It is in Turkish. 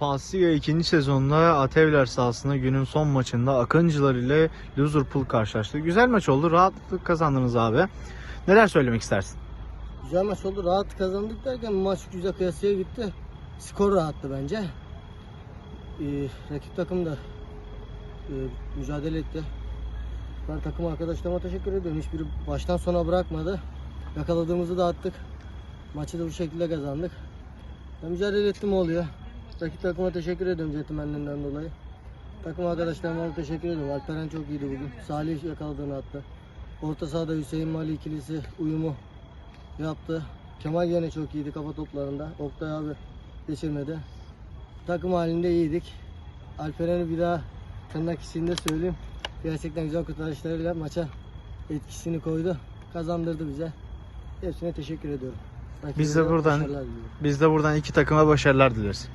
Asya ikinci sezonda Atevler sahasında günün son maçında Akıncılar ile Liverpool karşılaştı. Güzel maç oldu. Rahatlık kazandınız abi. Neler söylemek istersin? Güzel maç oldu. Rahat kazandık derken maç güzel kıyasıya gitti. Skor rahattı bence. Ee, rakip takım da e, mücadele etti. Ben takım arkadaşlarıma teşekkür ediyorum. Hiçbiri baştan sona bırakmadı. Yakaladığımızı da attık. Maçı da bu şekilde kazandık. Ben mücadele ettim oluyor. Rakip takıma teşekkür ediyorum centilmenliğinden dolayı. Takım arkadaşlarıma da teşekkür ediyorum. Alperen çok iyiydi bugün. Salih yakaladığını attı. Orta sahada Hüseyin Mali ikilisi uyumu yaptı. Kemal yine çok iyiydi kafa toplarında. Oktay abi geçirmedi. Takım halinde iyiydik. Alperen'i bir daha tırnak içinde söyleyeyim. Gerçekten güzel kurtarışlarıyla maça etkisini koydu. Kazandırdı bize. Hepsine teşekkür ediyorum. Biz de buradan-. Biz de buradan iki takıma başarılar dileriz.